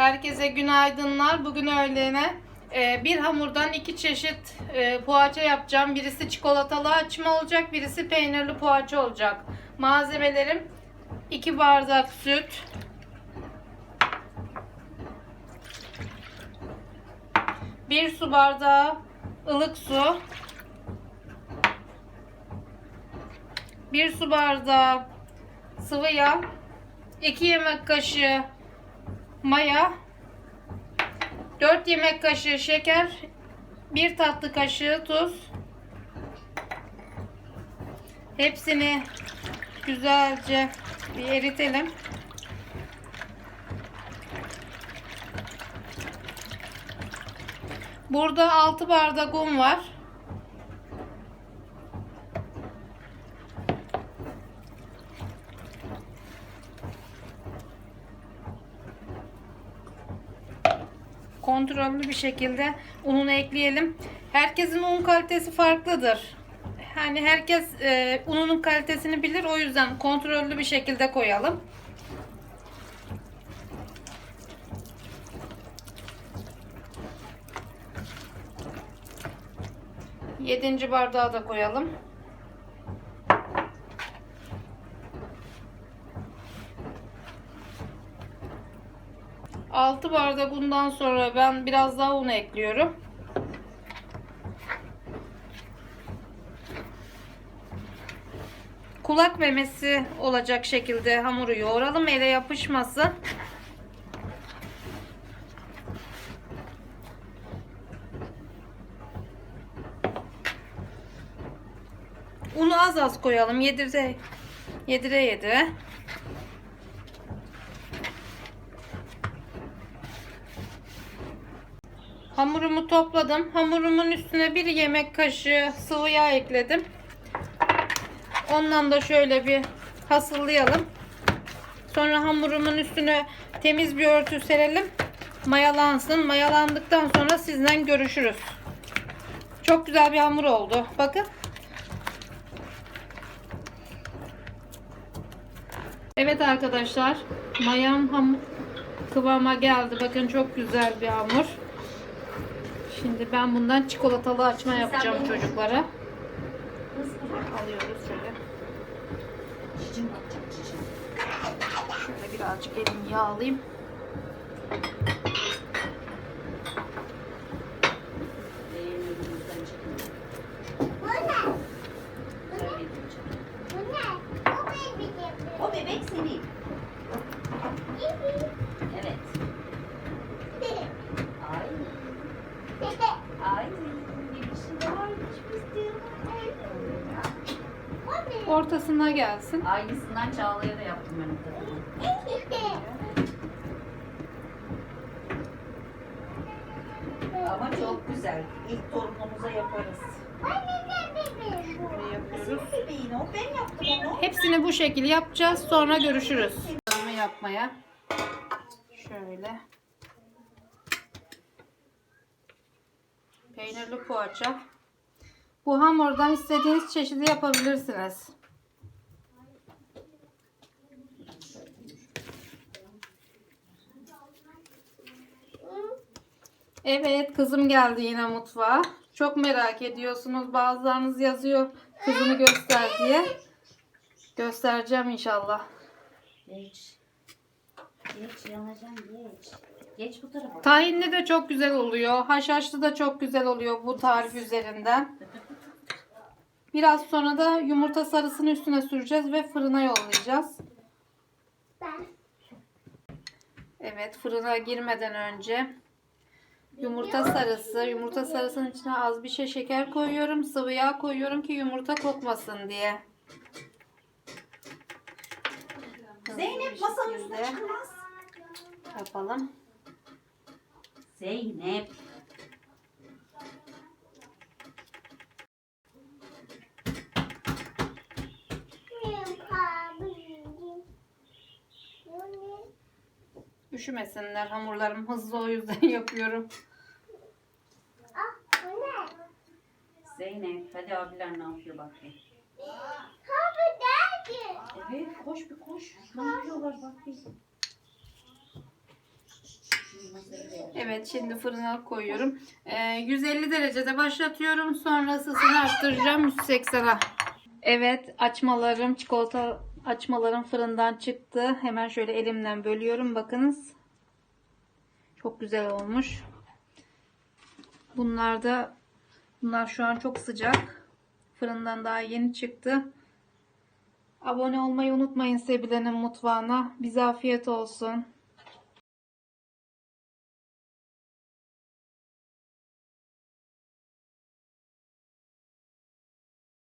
Herkese günaydınlar. Bugün öğlene e, bir hamurdan iki çeşit e, poğaça yapacağım. Birisi çikolatalı açma olacak, birisi peynirli poğaça olacak. Malzemelerim 2 bardak süt, bir su bardağı ılık su, bir su bardağı sıvı yağ, 2 yemek kaşığı maya, 4 yemek kaşığı şeker, 1 tatlı kaşığı tuz. Hepsini güzelce bir eritelim. Burada 6 bardak un var. Kontrollü bir şekilde ununu ekleyelim. Herkesin un kalitesi farklıdır. Yani herkes e, ununun kalitesini bilir. O yüzden kontrollü bir şekilde koyalım. Yedinci bardağı da koyalım. Altı bardak undan sonra ben biraz daha un ekliyorum. Kulak memesi olacak şekilde hamuru yoğuralım. Ele yapışmasın. Unu az az koyalım. Yedire yedire yedire. Hamurumu topladım. Hamurumun üstüne bir yemek kaşığı sıvı yağ ekledim. Ondan da şöyle bir hasırlayalım. Sonra hamurumun üstüne temiz bir örtü serelim. Mayalansın. Mayalandıktan sonra sizden görüşürüz. Çok güzel bir hamur oldu. Bakın. Evet arkadaşlar. Mayam hamur kıvama geldi. Bakın çok güzel bir hamur. Şimdi ben bundan çikolatalı açma yapacağım çocuklara. Alıyoruz şöyle. Şöyle birazcık elimi yağlayayım. Elimizden çıkmıyor. Bu ne? Söyledim canım. Bu ne? Bu benim bebeğim. O bebek senin. Evet. Ay. Ay. Bir şey varmış bizde. Bu benim. Ortasına gelsin. Aynısından Çağla'ya da yaptım ben. Ama çok güzel. İlk torunumuza yaparız. Şöyle yapıyoruz. Nasıl bebeğin o? Ben yaptım onu. Hepsini bu şekilde yapacağız. Sonra görüşürüz. Yapmaya. Şöyle. Peynirli poğaça. Bu hamurdan istediğiniz çeşidi yapabilirsiniz. Evet kızım geldi yine mutfağa. Çok merak ediyorsunuz. Bazılarınız yazıyor kızını göster diye. Göstereceğim inşallah. Geç. Geç yanacaksın geç. Geç bu tarafa. Tahinli de çok güzel oluyor. Haşhaşlı da çok güzel oluyor bu tarif üzerinden. Biraz sonra da yumurta sarısını üstüne süreceğiz ve fırına yollayacağız. Ben. Evet fırına girmeden önce yumurta sarısı, yumurta sarısının içine az bir şey şeker koyuyorum. Sıvı yağ koyuyorum ki yumurta kokmasın diye. Zeynep masanın üstüne çıkmaz. Yapalım. Zeynep. Üşümesinler hamurlarım hızlı o yüzden yapıyorum. Ah, bu ne? Zeynep hadi abiler ne yapıyor bak bir. Ha bu dergi. Evet koş bir koş. Ne yapıyorlar bak bir. Evet şimdi fırına koyuyorum. Ee, 150 derecede başlatıyorum. Sonra ısısını arttıracağım 180'a. Evet açmalarım çikolata açmalarım fırından çıktı. Hemen şöyle elimden bölüyorum. Bakınız. Çok güzel olmuş. Bunlar da bunlar şu an çok sıcak. Fırından daha yeni çıktı. Abone olmayı unutmayın Sebile'nin mutfağına. Bize afiyet olsun.